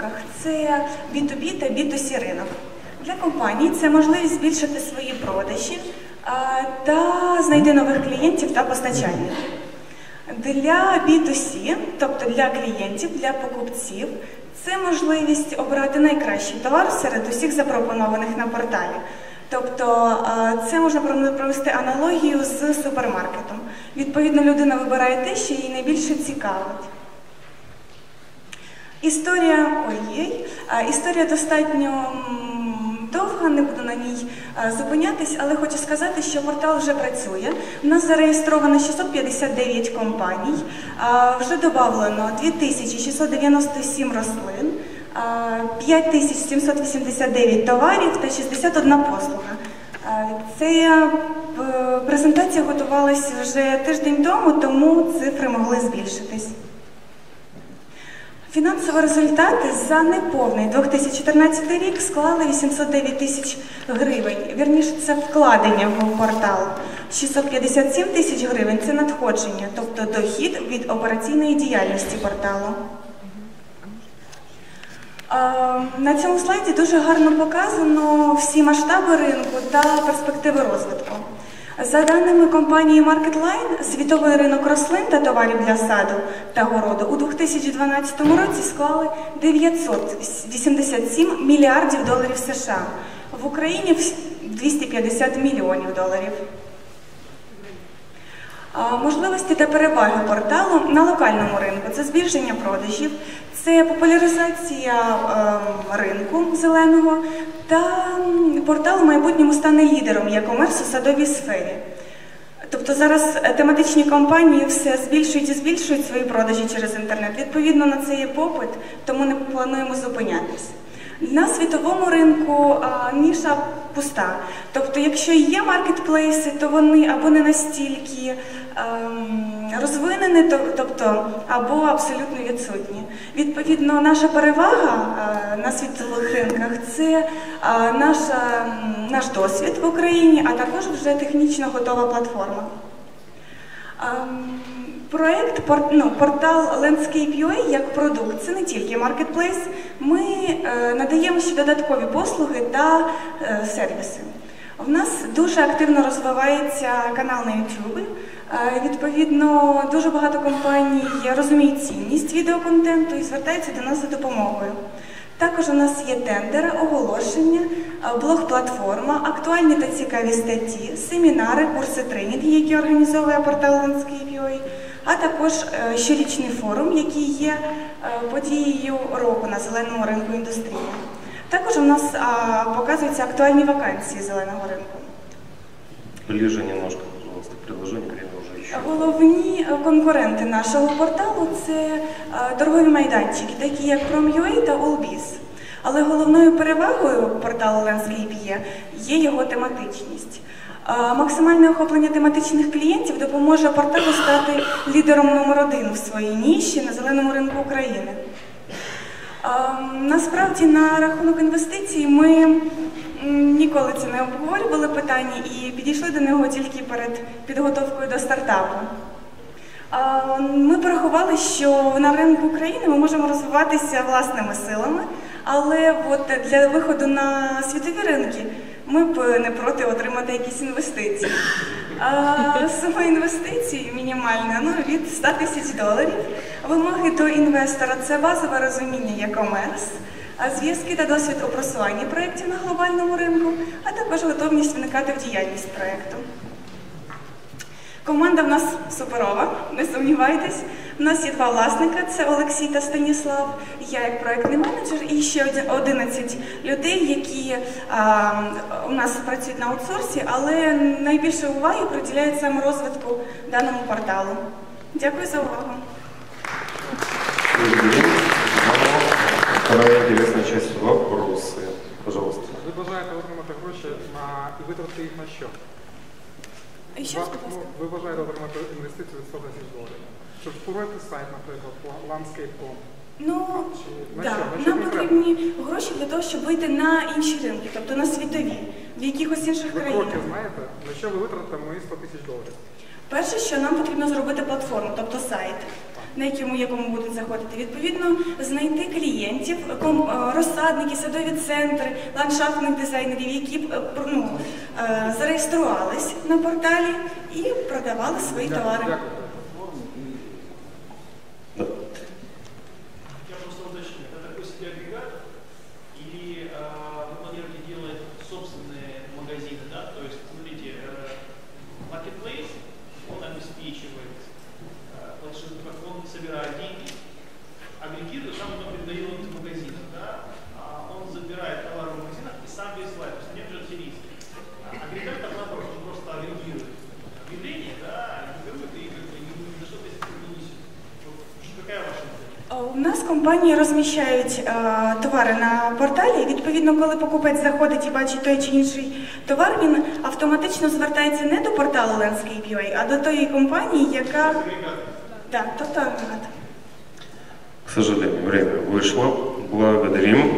ринках це B2B та B2C ринок. Для компаній це можливість збільшити свої продажі та знайти нових клієнтів та постачальників. Для B2C, тобто для клієнтів, для покупців, це можливість обрати найкращий товар серед усіх запропонованих на порталі. Тобто це можна провести аналогію з супермаркетом. Відповідно, людина вибирає те, що їй найбільше цікавить. Історія ой, а, історія достатньо довга, не буду на ній зупинятись, але хочу сказати, що портал вже працює. У нас зареєстровано 659 компаній, а, вже додавлено 2697 рослин, а, 5789 товарів та 61 послуга. Це е, презентація готувалася вже тиждень тому, тому цифри могли збільшитись. Фінансові результати за неповний 2014 рік склали 809 тисяч гривень. Вірніше, це вкладення в портал. 657 тисяч гривень це надходження, тобто дохід від операційної діяльності порталу. На цьому слайді дуже гарно показано всі масштаби ринку та перспективи розвитку. За даними компанії MarketLine, світовий ринок рослин та товарів для саду та городу у 2012 році склали 987 мільярдів доларів США. В Україні 250 мільйонів доларів. Можливості та переваги порталу на локальному ринку це збільшення продажів, це популяризація ем, ринку зеленого та портал в майбутньому стане лідером e-commerce у садовій сфері. Тобто зараз е, тематичні компанії все збільшують і збільшують свої продажі через інтернет. Відповідно на це є попит, тому не плануємо зупинятись. На світовому ринку ніша пуста. Тобто, якщо є маркетплейси, то вони або не настільки ем, розвинені, тобто або абсолютно відсутні. Відповідно, наша перевага е, на світових ринках це е, наша, м, наш досвід в Україні, а також вже технічно готова платформа. Ем, Проект пор- ну, портал Landscape.ua як продукт це не тільки маркетплейс. Ми е, надаємо ще додаткові послуги та е, сервіси. У нас дуже активно розвивається канал на YouTube. Е, відповідно, дуже багато компаній розуміють цінність відеоконтенту і звертаються до нас за допомогою. Також у нас є тендери, оголошення, е, блог-платформа, актуальні та цікаві статті, семінари, курси тренінги, які організовує портал Landscape.ua, а також е, щорічний форум, який є подією року на зеленому ринку індустрії. Також у нас а, показуються актуальні вакансії зеленого ринку. Ближе немножко, пожалуйста, к предложению, время уже еще. Головні конкуренти нашого порталу це е, торгові майданчики, такі як Prom.ua та Allbiz. Але головною перевагою порталу Landscape є, є його тематичність. Максимальне охоплення тематичних клієнтів допоможе порталу стати лідером номер один в своїй ніші на зеленому ринку України. Ем, Насправді на рахунок інвестицій ми ніколи це не обговорювали питання і підійшли до нього тільки перед підготовкою до стартапу. Ем, Ми порахували, що на ринку України ми можемо розвиватися власними силами, але от для виходу на світові ринки ми б не проти отримати якісь інвестиції. Сума інвестицій мінімальна ну, від 100 тисяч доларів. Вимоги до інвестора це базове розуміння як комерс, зв'язки та досвід у просуванні проєктів на глобальному ринку, а також готовність вникати в діяльність проєкту. Команда в нас суперова, не сумнівайтесь. У нас є два власника: це Олексій та Станіслав. Я як проектний менеджер і ще один- 11 людей, які а, у нас працюють на аутсорсі, але найбільше уваги приділяють саме розвитку даному порталу. Дякую за увагу. Вторая интересная часть вопросы. Пожалуйста. Ви бажаєте отримати гроші на і витратити їх на що? І ще раз, будь ласка. ну, Ви бажаєте отримати інвестицію від 100 тисяч доларів. Щоб створити сайт, наприклад, landscape.com. Ну, Чи да, що? Нам потрібні гроші для того, щоб вийти на інші ринки, тобто на світові, в якихось інших Ви країнах. кроки знаєте, на що ви витратите мої 100 тисяч доларів? Перше, що нам потрібно зробити платформу, тобто сайт. на якому, якому будуть заходити. Відповідно, знайти клієнтів, е, розсадники, садові центри, ландшафтних дизайнерів, які б, е, ну, е, зареєструвались на порталі і продавали свої товари. Дякую. агрегирует, сам потом передает их магазинам, да? А он забирает товары в магазинах и сам присылает, то есть нет же риски. Агрегатор, наоборот, он просто агрегирует объявления, да, агрегирует и как бы ни ни на что то не несет. Вот, какая ваша идея? Е, У нас компанії розміщають е, товари на порталі. Відповідно, коли покупець заходить і бачить той чи інший товар, він автоматично звертається не до порталу Landscape.ua, а до тої компанії, яка Агрегатор. так, тобто агрегат. К сожалению, время вышло. Благодарим.